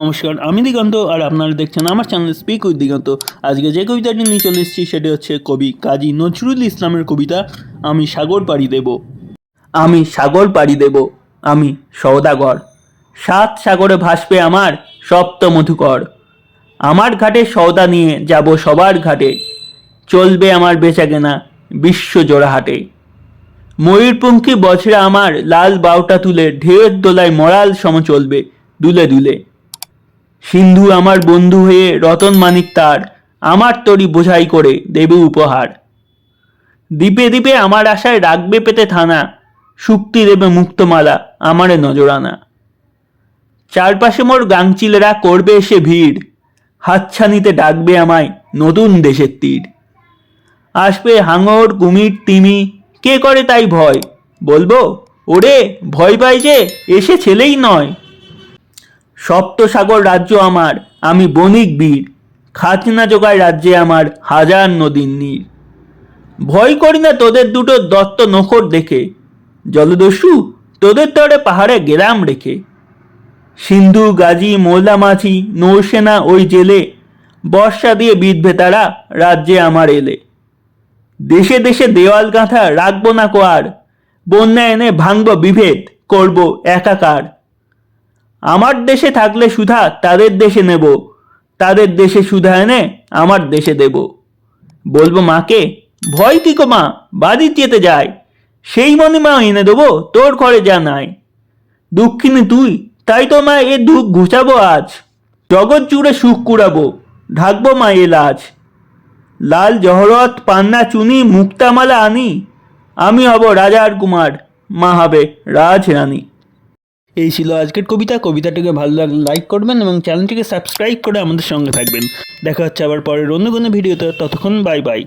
নমস্কার, আমি দিগন্ত আর আপনারা দেখছেন আমার চ্যানেল স্পিক উইথ দিগন্ত। আজকে যে কবিতাটি নিয়ে চলে এসেছি সেটি হচ্ছে কবি কাজী নজরুল ইসলামের কবিতা, আমি সাগর পাড়ি দেব। আমি সাগর পাড়ি দেব, আমি সওদাগর। সাত সাগরে ভাসবে আমার সপ্ত মধুকর। আমার ঘাটে সওদা নিয়ে যাব সবার ঘাটে। চলবে আমার বেচাকেনা বিশ্ব জোড়াহাটে। ময়ূরপঙ্খী বছরে আমার লাল বাউটা তুলে ঢেউয়ের দোলায় মরাল সম চলবে দুলে দুলে। সিন্ধু আমার বন্ধু হয়ে রতন মানিক তার, আমার তরি বোঝাই করে দেবে উপহার। দ্বীপে দ্বীপে আমার আশায় রাখবে পেতে থানা শুক্তি দেবে মুক্তমালা আমারে নজরানা। চারপাশে মোর গাংচিলেরা করবে এসে ভিড়, হাতছানিতে ডাকবে আমায় নতুন দেশের তীর। আসবে হাঙর, কুমির, তিমি, কে করে তাই ভয়? বলব, ওরে, ভয় পাই যে এসে ছেলেই নয়। সপ্তসাগর রাজ্য আমার, আমি বণিক বীর। খাজনা জোগায় রাজ্যে আমার হাজার নদীর নীর। ভয় করি না তোদের দুটো দত্ত নখর দেখে। জলদস্যু, তোদের তরে পাহাড়ে গেলাম রেখে। সিন্ধু, গাজী মোলা মাঝি, নৌসেনা ওই জেলে। বর্ষা দিয়ে বিধবে তারা রাজ্যে আমার এলে। দেশে দেশে দেওয়াল গাঁথা রাখব না কোয়ার বন্যা এনে ভাঙব বিভেদ, করব একাকার। আমার দেশে থাকলে সুধা তাদের দেশে নেব। তাদের দেশে সুধা এনে আমার দেশে দেব। বলব, মাকে, ভয় কি গো মা? বাড়ি যেতে যায় সেই মনে মা এনে দেবো, তোর ঘরে যা নাই। দুঃখিনী তুই, তাই তো মা এ দুঃখ ঘুচাবো আজ। জগৎ জুড়ে সুখ কুড়াবো, ঢাকবো মা এ লাজ। লাল জহরত, পান্না চুনি, মুক্তামালা আনি। আমি হব রাজার কুমার, মা হবে রাজরানী। এই ছিল আজকের কবিতা। কবিতাটিকে ভালো লাগলে লাইক করবেন এবং চ্যানেলটিকে সাবস্ক্রাইব করে আমাদের সঙ্গে থাকবেন। দেখা হচ্ছে আবার পরের অন্য কোনো ভিডিওতে ততক্ষণ বাই বাই